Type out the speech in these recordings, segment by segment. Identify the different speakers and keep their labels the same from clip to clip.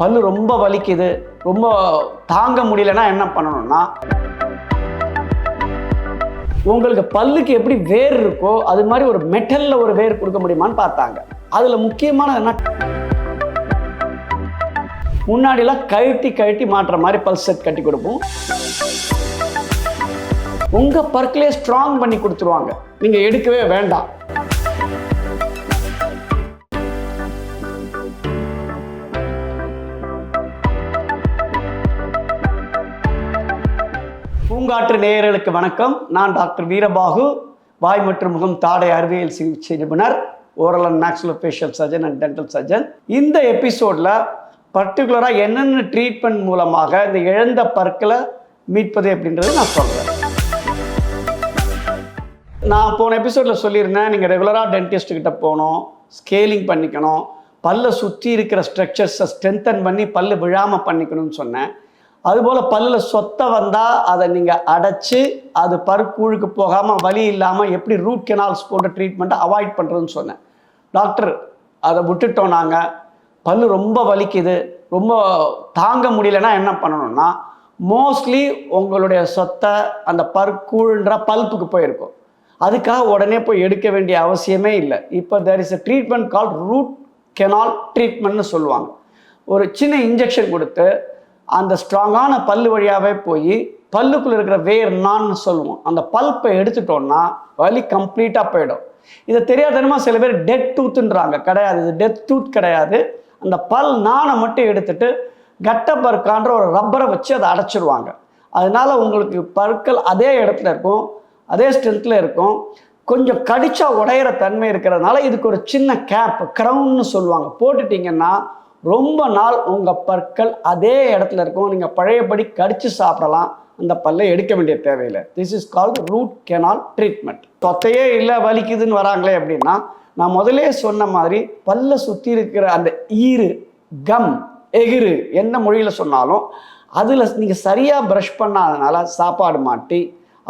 Speaker 1: பல் ரொம்ப வலிக்குது ரொம்ப தாங்க முடியலன்னா என்ன பண்ணணும்னா உங்களுக்கு பல்லுக்கு எப்படி வேர் இருக்கோ அது மாதிரி ஒரு மெட்டலில் ஒரு வேர் கொடுக்க முடியுமான்னு பார்த்தாங்க. அதில் முக்கியமான என்ன? முன்னாடிலாம் கழட்டி கழட்டி மாட்டுற மாதிரி பல் செட் கட்டி கொடுப்போம். உங்கள் பற்களே ஸ்ட்ராங் பண்ணி கொடுத்துருவாங்க. நீங்கள் எடுக்கவே வேண்டாம். பூங்காற்று நேயர்களுக்கு வணக்கம். நான் டாக்டர் வீரபாகு வாய் மற்றும் முகம் தாடை அறிவியல் சிகிச்சை நிபுணர் oral and maxillofacial surgeon and dental surgeon இந்த எபிசோடில் பர்டிகுலராக என்னென்ன ட்ரீட்மெண்ட் மூலமாக இந்த இழந்த பற்களை மீட்பது அப்படின்றது நான் சொல்கிறேன் நான் போன எபிசோடில் சொல்லியிருந்தேன் நீங்கள் ரெகுலராக டென்டிஸ்ட் கிட்ட போகணும் ஸ்கேலிங் பண்ணிக்கணும் பல்லை சுற்றி இருக்கிற ஸ்ட்ரக்சர்ஸை ஸ்ட்ரென்தன் பண்ணி பல்லு விழாமல் பண்ணிக்கணும்னு சொன்னேன். அதுபோல் பல்லில் சொத்தை வந்தால் அதை நீங்கள் அடைச்சி அது பருக்கூழுக்கு போகாமல் வலி இல்லாமல் எப்படி ரூட் கெனால்ஸ் போன்ற ட்ரீட்மெண்ட்டை அவாய்ட் பண்ணுறதுன்னு சொன்னேன். டாக்டர் அதை விட்டுட்டோம் நாங்கள் பல் ரொம்ப வலிக்குது. ரொம்ப தாங்க முடியலன்னா என்ன பண்ணணும்னா மோஸ்ட்லி உங்களுடைய சொத்தை அந்த பற்கூழ்ன்ற பல்ப்புக்கு போயிருக்கும். அதுக்காக உடனே போய் எடுக்க வேண்டிய அவசியமே இல்லை. இப்போ there is a treatment call root canal ட்ரீட்மெண்ட்னு சொல்லுவாங்க. ஒரு சின்ன இன்ஜெக்ஷன் கொடுத்து அந்த ஸ்ட்ராங்கான பல்லு வழியாகவே போய் பல்லுக்குள்ளே இருக்கிற வேர் நான்னு சொல்லுவோம். அந்த பல்ப்பை எடுத்துட்டோம்னா வலி கம்ப்ளீட்டாக போயிடும். இதை தெரியாதனமா சில பேர் டெட் டூத்துன்றாங்க கிடையாது. இது டெத் டூத் கிடையாது. அந்த பல் நானை மட்டும் எடுத்துட்டு கட்ட பற்கான்ற ஒரு ரப்பரை வச்சு அதை அடைச்சிருவாங்க. அதனால உங்களுக்கு பற்கள் அதே இடத்துல இருக்கும் அதே ஸ்ட்ரென்த்தில் இருக்கும். கொஞ்சம் கடிச்சா உடையிற தன்மை இருக்கிறதுனால இதுக்கு ஒரு சின்ன கேப் க்ரௌன்னு சொல்லுவாங்க. போட்டுட்டிங்கன்னா ரொம்ப நாள் உங்கள் பற்கள் அதே இடத்துல இருக்கும். நீங்கள் பழையபடி கடிச்சு சாப்பிடலாம். அந்த பல்லை எடுக்க வேண்டிய தேவையில்லை. This is called root canal treatment தொத்தையே இல்லை வலிக்குதுன்னு வராங்களே அப்படின்னா நான் முதலே சொன்ன மாதிரி பல்லை சுற்றி இருக்கிற அந்த ஈறு கம் எகிறு என்ன மொழியில் சொன்னாலும் அதில் நீங்கள் சரியாக ப்ரஷ் பண்ணாதனால சாப்பாடு மாட்டி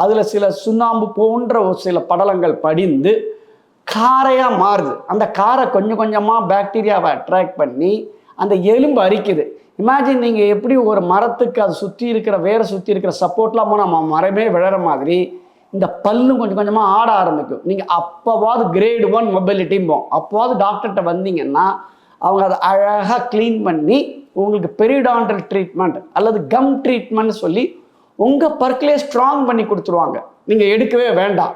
Speaker 1: அதில் சில சுண்ணாம்பு போன்ற ஒரு சில படலங்கள் படிந்து காரையாக மாறுது. அந்த காரை கொஞ்சம் கொஞ்சமாக பாக்டீரியாவை அட்ராக்ட் பண்ணி அந்த எலும்பு அரிக்குது. இமேஜின் நீங்கள் எப்படி ஒரு மரத்துக்கு அது சுற்றி இருக்கிற வேரை சுற்றி இருக்கிற சப்போர்ட்லாம் போனால் நம்ம மரமே விழற மாதிரி இந்த பல்லும் கொஞ்சம் கொஞ்சமாக ஆட ஆரம்பிக்கும். நீங்கள் அப்போவாது கிரேடு ஒன் மொபிலிட்டிம்போம் அப்போவாது டாக்டர்கிட்ட வந்தீங்கன்னா அவங்க அதை அழகாக க்ளீன் பண்ணி உங்களுக்கு பெரிடான்டல் ட்ரீட்மெண்ட் அல்லது கம் ட்ரீட்மெண்ட் சொல்லி உங்கள் பற்களே ஸ்ட்ராங் பண்ணி கொடுத்துருவாங்க. நீங்கள் எடுக்கவே வேண்டாம்.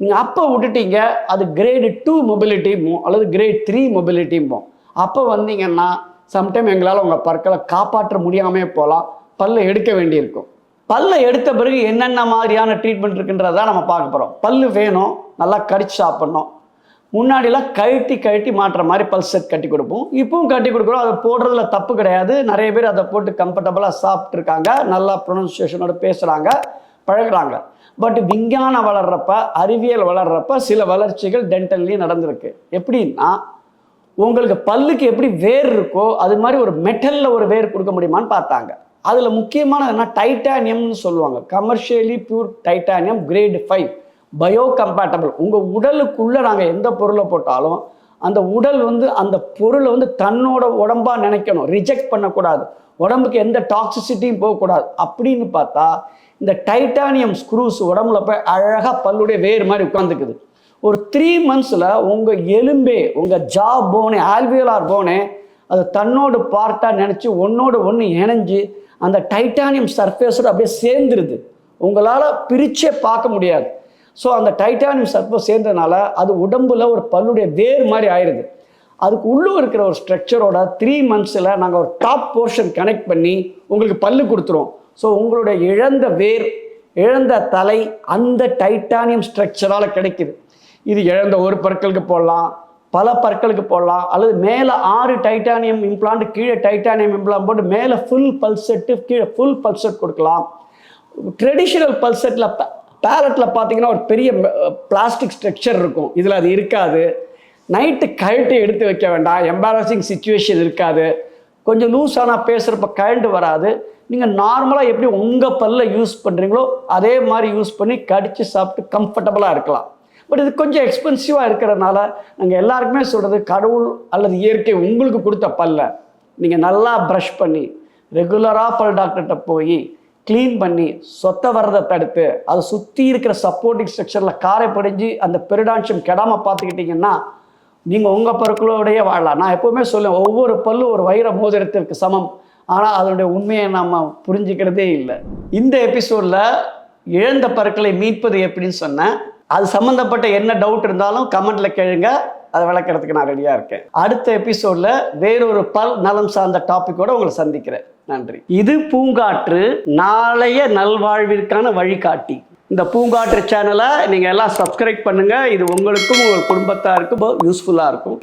Speaker 1: நீங்கள் அப்போ விட்டுட்டீங்க அது கிரேடு டூ மொபிலிட்டியும் அல்லது கிரேட் த்ரீ மொபிலிட்டிமோ அப்போ வந்தீங்கன்னா சம்டைம் எங்களால் உங்கள் பற்களை காப்பாற்ற முடியாமே போகலாம் பல்லை எடுக்க வேண்டியிருக்கும். பல்லை எடுத்த பிறகு என்னென்ன மாதிரியான ட்ரீட்மெண்ட் இருக்குன்றதை நம்ம பார்க்க போகிறோம் பல் வேணும் நல்லா கடிச்சு சாப்பிட்ணும். முன்னாடிலாம் கழட்டி கழட்டி மாட்டுற மாதிரி பல் செட் கட்டி கொடுப்போம். இப்பவும் கட்டி கொடுக்குறோம். அதை போடுறதுல தப்பு கிடையாது. நிறைய பேர் அதை போட்டு கம்ஃபர்டபுளாக சாப்பிட்ருக்காங்க நல்லா ப்ரொனன்சியேஷனோட பேசுகிறாங்க பழகுறாங்க. பட் விஞ்ஞானம் வளர்கிறப்ப அறிவியல் வளர்றப்ப சில வளர்ச்சிகள் டென்டல்லையும் நடந்திருக்கு. எப்படின்னா உங்களுக்கு பல்லுக்கு எப்படி வேர் இருக்கோ அது மாதிரி ஒரு மெட்டலில் ஒரு வேர் கொடுக்க முடியுமான்னு பார்த்தாங்க. அதில் முக்கியமானது என்ன? டைட்டானியம்னு சொல்லுவாங்க. Commercially pure titanium grade five biocompatible உங்கள் உடலுக்குள்ளே நாங்கள் எந்த பொருளை போட்டாலும் அந்த உடல் வந்து அந்த பொருளை வந்து தன்னோட உடம்பாக நினைக்கணும். ரிஜெக்ட் பண்ணக்கூடாது. உடம்புக்கு எந்த டாக்ஸிசிட்டியும் போகக்கூடாது. அப்படின்னு பார்த்தா இந்த டைட்டானியம் ஸ்க்ரூஸ் உடம்புல போய் அழகாக பல்லுடைய வேர் மாதிரி உட்காந்துக்குது ஒரு த்ரீ மந்த்ஸில் உங்கள் எலும்பே உங்கள் ஜா போனே ஆல்வியலார் போனே அது தன்னோட பார்ட்டாக நினச்சி ஒன்றோட ஒன்று இணைஞ்சு அந்த டைட்டானியம் சர்ஃபேஸோடு அப்படியே சேர்ந்துருது. உங்களால் பிரிச்சே பார்க்க முடியாது. ஸோ அந்த டைட்டானியம் சர்ஃபேஸ் சேர்ந்ததுனால அது உடம்புல ஒரு பல்லுடைய வேர் மாதிரி ஆயிடுது அதுக்கு உள்ளே இருக்கிற ஒரு ஸ்ட்ரக்சரோட த்ரீ மந்த்ஸில் நாங்கள் ஒரு டாப் போர்ஷன் கனெக்ட் பண்ணி உங்களுக்கு பல்லு கொடுத்துருவோம். ஸோ உங்களுடைய இழந்த வேர் இழந்த தலை அந்த டைட்டானியம் ஸ்ட்ரக்சரால் கிடைக்குது. இது இழந்த ஒரு பற்களுக்கு போடலாம் பல பற்களுக்கு போடலாம் அல்லது மேலே ஆறு டைட்டானியம் இம்ப்ளான்ட் கீழே டைட்டானியம் இம்ப்ளான் போட்டு மேலே ஃபுல் பல்செட்டு கீழே ஃபுல் பல்செட் கொடுக்கலாம். ட்ரெடிஷ்னல் பல்செட்டில் பேலட்டில் பார்த்தீங்கன்னா ஒரு பெரிய பிளாஸ்டிக் ஸ்ட்ரக்சர் இருக்கும். இதில் அது இருக்காது. நைட்டு கழட்டு எடுத்து வைக்க வேண்டாம். எம்பாரசிங் சுச்சுவேஷன் இருக்காது. கொஞ்சம் லூஸ் ஆனால் பேசுகிறப்ப கழண்டு வராது. நீங்கள் நார்மலாக எப்படி உங்கள் பல்ல யூஸ் பண்ணுறீங்களோ அதே மாதிரி யூஸ் பண்ணி கடித்து சாப்பிட்டு கம்ஃபர்டபுளாக இருக்கலாம். பட் இது கொஞ்சம் எக்ஸ்பென்சிவாக இருக்கிறதுனால நாங்கள் எல்லாருக்குமே சொல்கிறது கடவுள் அல்லது இயற்கை உங்களுக்கு கொடுத்த பல்ல. நீங்கள் நல்லா ப்ரஷ் பண்ணி ரெகுலராக பல் டாக்டர்கிட்ட போய் க்ளீன் பண்ணி சொத்த வர்றதை தடுத்து அதை சுற்றி இருக்கிற சப்போர்ட்டிங் ஸ்ட்ரக்சரில் காரை படிஞ்சு அந்த பெருடாம்சம் கெடாமல் பார்த்துக்கிட்டிங்கன்னா நீங்கள் உங்கள் பற்களோடையே வாழலாம். நான் எப்போவுமே சொல்லுவேன் ஒவ்வொரு பல்லும் ஒரு வைர மோதிரத்திற்கு சமம். ஆனால் அதனுடைய உண்மையை நம்ம புரிஞ்சுக்கிறதே இல்லை. இந்த எபிசோடில் இழந்த பற்களை மீட்பது எப்படின்னு சொன்னேன். அது சம்மந்தப்பட்ட என்ன டவுட் இருந்தாலும் கமெண்ட்டில் கேளுங்க. அதை விளக்கிறதுக்கு நான் ரெடியாக இருக்கேன். அடுத்த எபிசோடில் வேறொரு பல் நலம் சார்ந்த டாப்பிக்கோட உங்களை சந்திக்கிறேன். நன்றி. இது பூங்காற்று நாளைய நல்வாழ்விற்கான வழிகாட்டி. இந்த பூங்காற்று சேனலை நீங்கள் எல்லாம் சப்ஸ்கிரைப் பண்ணுங்கள் இது உங்களுக்கும் உங்கள் குடும்பத்தாருக்கும் யூஸ்ஃபுல்லாக இருக்கும்.